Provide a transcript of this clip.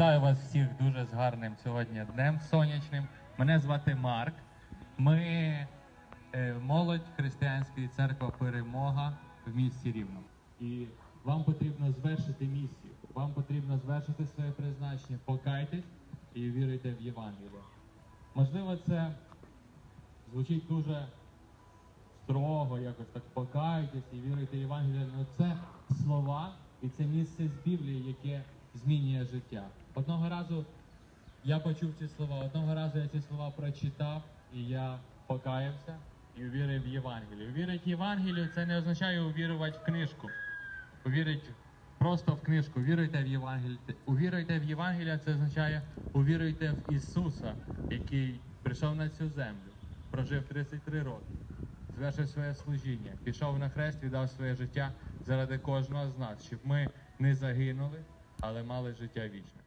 Вітаю вас всіх дуже з гарним сьогодні днем сонячним. Мене звати Марк. Ми е, молодь християнської церкви Перемога в місті Рівно. І вам потрібно звершити місію. Вам потрібно звершити своє призначення, покайтесь і віруйте в Євангеліє. Можливо, це звучить дуже строго, якось так покайтесь і віруйте в Євангеліє. Ну це слова і це місце з Біблії, яке змінює життя. Одного разу я почув ці слова, одного разу я ці слова прочитав, і я покаявся і увірив в Євангелію. Увірити в Євангелію це не означає увірувати в книжку. Увірити просто в книжку, віруйте в Євангелію. Увіруйте в Євангелія, це означає увіруйте в Ісуса, який прийшов на цю землю, прожив 33 роки, звершив своє служіння, пішов на хрест, віддав своє життя заради кожного з нас, щоб ми не загинули, але мали життя вічне.